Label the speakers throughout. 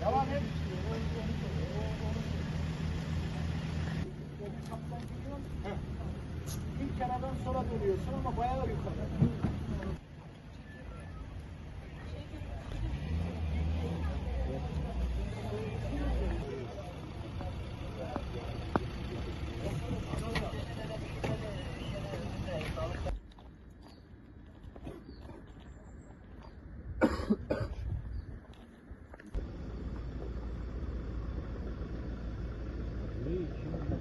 Speaker 1: Devam et. İlk kenardan sola dönüyorsun ama bayağı yukarı.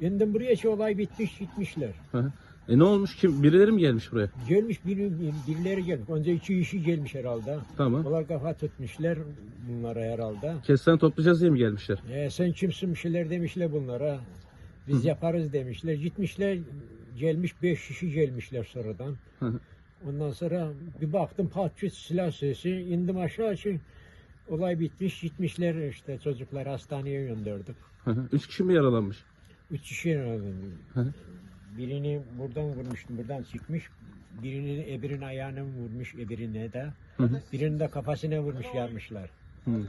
Speaker 2: Yeniden buraya şey olay bitmiş gitmişler.
Speaker 3: Hı hı. E ne olmuş? Kim birileri mi gelmiş buraya?
Speaker 2: Gelmiş biri, birileri gelmiş. Önce iki kişi gelmiş herhalde.
Speaker 3: Tamam.
Speaker 2: Onlar kafa tutmuşlar bunlara herhalde.
Speaker 3: Kesten toplayacağız diye mi gelmişler?
Speaker 2: E, sen kimsin bir şeyler demişler bunlara. Biz yaparız demişler. Gitmişler gelmiş beş kişi gelmişler sonradan.
Speaker 3: Hı hı.
Speaker 2: Ondan sonra bir baktım pat küt silah sesi. indim aşağı için olay bitmiş. Gitmişler işte çocukları hastaneye gönderdik.
Speaker 3: Hı hı. Üç kişi mi yaralanmış?
Speaker 2: Üç kişi.
Speaker 3: Hı.
Speaker 2: Birini buradan vurmuştum, buradan çıkmış. Birini öbürünün ayağını vurmuş, öbürüne de.
Speaker 3: Hı hı.
Speaker 2: Birini de kafasına vurmuş, yarmışlar.
Speaker 3: Hı.